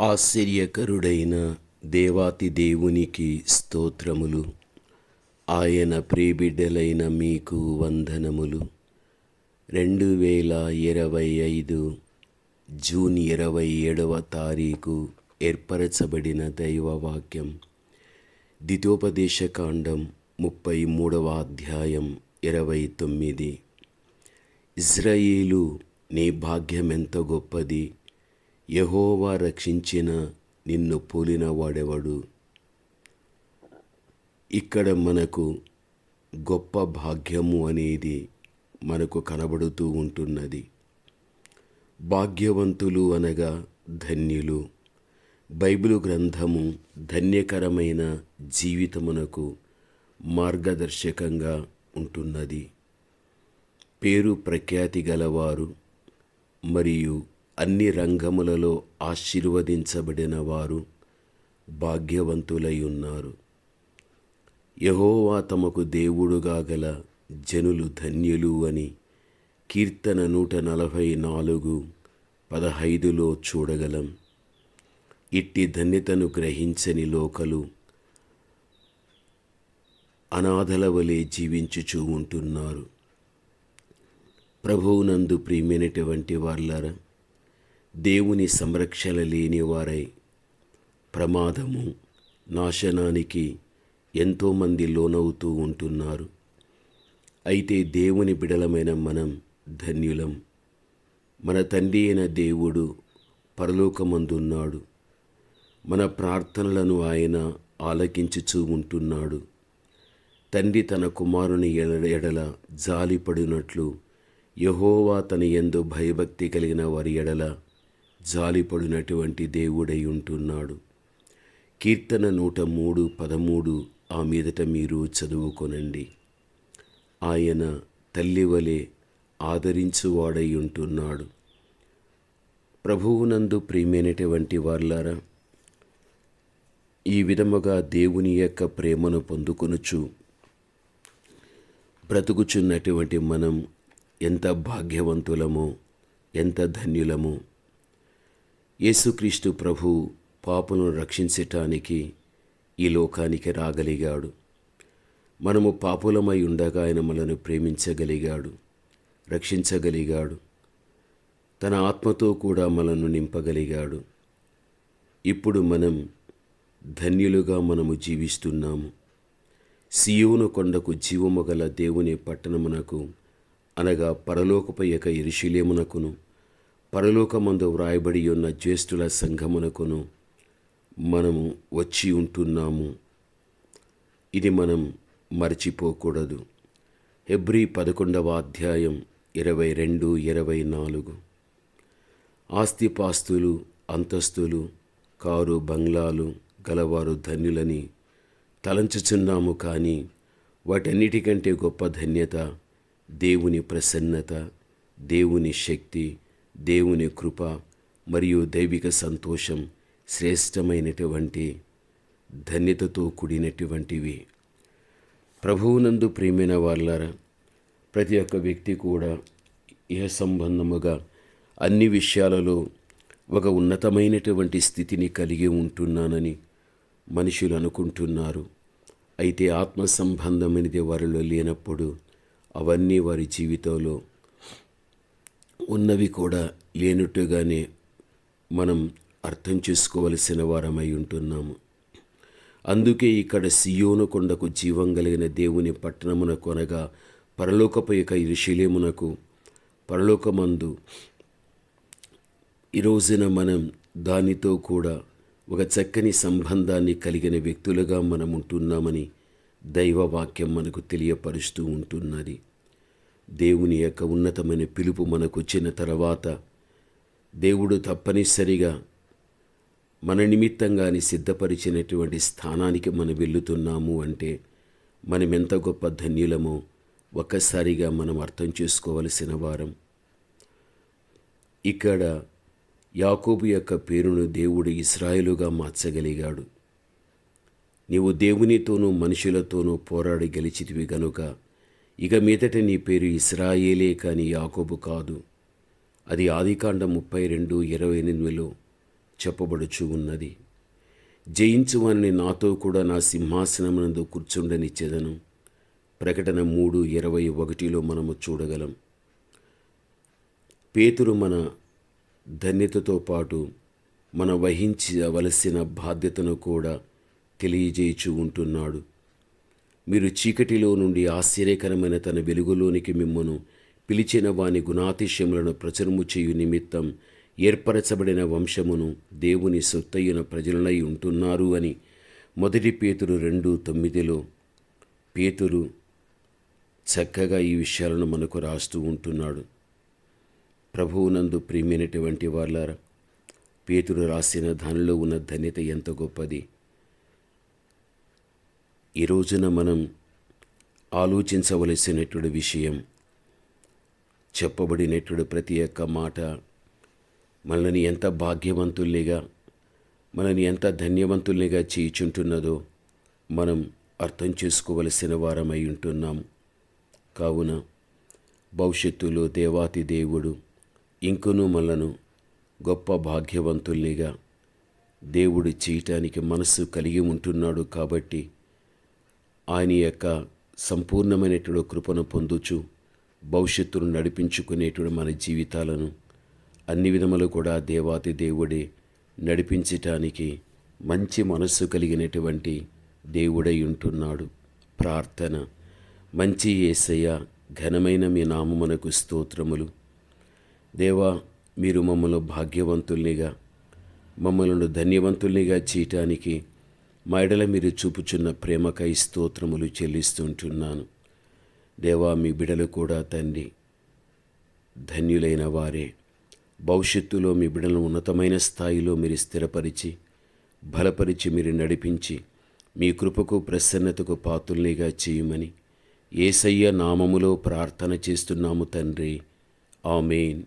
ఆశ్చర్యకరుడైన దేవాతి దేవునికి స్తోత్రములు. ఆయన ప్రియబిడ్డలైన మీకు వందనములు. రెండు వేల ఇరవై ఐదు జూన్ ఇరవై ఏడవ తారీఖు ఏర్పరచబడిన దైవవాక్యం. ద్వితోపదేశకాండం ముప్పై మూడవ అధ్యాయం ఇరవై తొమ్మిది. ఇజ్రాయేలు నీ భాగ్యమెంత గొప్పది? యహోవా రక్షించిన నిన్ను పోలిన వాడెవడు? ఇక్కడ మనకు గొప్ప భాగ్యము అనేది మనకు కనబడుతూ ఉంటున్నది. భాగ్యవంతులు అనగా ధన్యులు. బైబిలు గ్రంథము ధన్యకరమైన జీవితమునకు మార్గదర్శకంగా ఉంటున్నది. పేరు ప్రఖ్యాతి గలవారు మరియు అన్ని రంగములలో ఆశీర్వదించబడిన వారు భాగ్యవంతులై ఉన్నారు యహోవా తమకు దేవుడుగా గల జనులు ధన్యులు అని కీర్తన నూట నలభై నాలుగు పదహైదులో చూడగలం. ఇట్టి ధన్యతను గ్రహించని లోకలు అనాథల వలె జీవించుచూ ఉంటున్నారు. ప్రభువునందు ప్రియమైనటువంటి వాళ్ళారా దేవుని సంరక్షణ లేని వారై ప్రమాదము నాశనానికి ఎంతోమంది లోనవుతూ ఉంటున్నారు. అయితే దేవుని బిడలమైన మనం ధన్యులం. మన తండ్రి అయిన దేవుడు పరలోకమందున్నాడు. మన ప్రార్థనలను ఆయన ఆలకించుచూ ఉంటున్నాడు. తండ్రి తన కుమారుని ఎడ ఎడల జాలిపడినట్లు యహోవా తన ఎందు భయభక్తి కలిగిన వారి ఎడల జాలిపడినటువంటి దేవుడై ఉంటున్నాడు. కీర్తన నూట మూడు పదమూడు ఆ మీదట మీరు చదువుకొనండి. ఆయన తల్లి వలె ఆదరించువాడై ఉంటున్నాడు. ప్రభువునందు ప్రియమైనటువంటి వార్లారా ఈ విధముగా దేవుని యొక్క ప్రేమను పొందుకొనుచు బ్రతుకుచున్నటువంటి మనం ఎంత భాగ్యవంతులమో ఎంత ధన్యులమో యేసుక్రీస్తు ప్రభు పాపను రక్షించటానికి ఈ లోకానికి రాగలిగాడు. మనము పాపులమై ఉండగా ఆయన మనను ప్రేమించగలిగాడు రక్షించగలిగాడు. తన ఆత్మతో కూడా మనను నింపగలిగాడు. ఇప్పుడు మనం ధన్యులుగా మనము జీవిస్తున్నాము. సియోను కొండకు జీవము గల దేవుని పట్టణమునకు అనగా పరలోకపు యొక్క ఇరుషులేమునకును పరలోకమందు వ్రాయబడి ఉన్న జ్యేష్ఠుల సంఘమునకును మనము వచ్చి ఉంటున్నాము. ఇది మనం మర్చిపోకూడదు. హెబ్రి పదకొండవ అధ్యాయం ఇరవై రెండు ఇరవై నాలుగు. ఆస్తిపాస్తులు అంతస్తులు కారు బంగ్లాలు గలవారు ధన్యులని తలంచుచున్నాము కానీ వాటన్నిటికంటే గొప్ప ధన్యత దేవుని ప్రసన్నత దేవుని శక్తి దేవుని కృప మరియు దైవిక సంతోషం శ్రేష్టమైనటువంటి ధన్యతతో కూడినటువంటివి. ప్రభువునందు ప్రేమైన వాళ్ళారా ప్రతి ఒక్క వ్యక్తి కూడా ఇహ సంబంధముగా అన్ని విషయాలలో ఒక ఉన్నతమైనటువంటి స్థితిని కలిగి ఉంటున్నానని మనుషులు అనుకుంటున్నారు. అయితే ఆత్మ సంబంధమైనది వారిలో లేనప్పుడు అవన్నీ వారి జీవితంలో ఉన్నవి కూడా లేనట్టుగానే మనం అర్థం చేసుకోవలసిన వారమై ఉంటున్నాము. అందుకే ఇక్కడ సియోను కొండకు జీవం కలిగిన దేవుని పట్టణమున కొనగా పరలోకపు యొక్క ఇరుశీలేమునకు పరలోకమందు ఈ రోజున మనం దానితో కూడా ఒక చక్కని సంబంధాన్ని కలిగిన వ్యక్తులుగా మనం ఉంటున్నామని దైవవాక్యం మనకు తెలియపరుస్తూ ఉంటున్నది. దేవుని యొక్క ఉన్నతమైన పిలుపు మనకు వచ్చిన తర్వాత దేవుడు తప్పనిసరిగా మన నిమిత్తంగాని సిద్ధపరిచినటువంటి స్థానానికి మనం వెళుతున్నాము అంటే మనం ఎంత గొప్ప ధన్యులమో ఒక్కసారిగా మనం అర్థం చేసుకోవలసిన వారం. ఇక్కడ యాకోబు యొక్క పేరును దేవుడు ఇస్రాయేలుగా మార్చగలిగాడు. నీవు దేవునితోనూ మనుషులతోనూ పోరాడి గెలిచితివి గనుక ఇక మీదట నీ పేరు ఇస్రాయేలే కాని యాకోబు కాదు. అది ఆదికాండం ముప్పై రెండు ఇరవై ఎనిమిదిలో చెప్పబడుచు ఉన్నది. జయించువాని నాతో కూడా నా సింహాసనమునందు కూర్చుండనిచ్చేదను. ప్రకటన మూడు ఇరవై ఒకటిలో మనము చూడగలం. పేతురు మన ధన్యతతో పాటు మన వహించవలసిన బాధ్యతను కూడా తెలియజేయచూ ఉంటున్నాడు. మీరు చీకటిలో నుండి ఆశ్చర్యకరమైన తన వెలుగులోనికి మిమ్మను పిలిచిన వాని గుణాతిశయములను ప్రచురము చేయు నిమిత్తం ఏర్పరచబడిన వంశమును దేవుని సొత్తయ్యున ప్రజలనై ఉంటున్నారు అని మొదటి పేతురు రెండు తొమ్మిదిలో పేతురు చక్కగా ఈ విషయాలను మనకు రాస్తూ ఉంటున్నాడు. ప్రభువునందు ప్రియమైనటువంటి వాళ్ళారా పేతురు రాసిన దానిలో ఉన్న ధన్యత ఎంత గొప్పది. ఈ రోజున మనం ఆలోచించవలసినటువంటి విషయం చెప్పబడినటువంటి ప్రతి ఒక్క మాట మనల్ని ఎంత భాగ్యవంతుల్నిగా మనని ఎంత ధన్యవంతుల్నిగా చేయుచుంటున్నదో మనం అర్థం చేసుకోవలసిన వారమై ఉంటున్నాం. కావున భవిష్యత్తులో దేవాతి దేవుడు ఇంకనూ మనను గొప్ప భాగ్యవంతుల్నిగా దేవుడు చేయటానికి మనస్సు కలిగి ఉంటున్నాడు కాబట్టి ఆయన యొక్క సంపూర్ణమైనటువంటి కృపను పొందుచు భవిష్యత్తును నడిపించుకునేటువంటి మన జీవితాలను అన్ని విధములు కూడా దేవాతి దేవుడే నడిపించటానికి మంచి మనస్సు కలిగినటువంటి దేవుడై ఉంటున్నాడు. ప్రార్థన. మంచి ఏసయ్య ఘనమైన మీ నామమునకు స్తోత్రములు. దేవా మీరు మమ్మల్ని భాగ్యవంతుల్నిగా మమ్మల్ని ధన్యవంతుల్నిగా చేయటానికి మా మీరు చూపుచున్న ప్రేమకై స్తోత్రములు చెల్లిస్తుంటున్నాను. దేవా మీ బిడలు కూడా తండ్రి ధన్యులైన వారే. భవిష్యత్తులో మీ బిడలను ఉన్నతమైన స్థాయిలో మీరు స్థిరపరిచి బలపరిచి మీరు నడిపించి మీ కృపకు ప్రసన్నతకు పాతుల్నిగా చేయమని ఏసయ్య నామములో ప్రార్థన చేస్తున్నాము తండ్రి. ఆమెన్.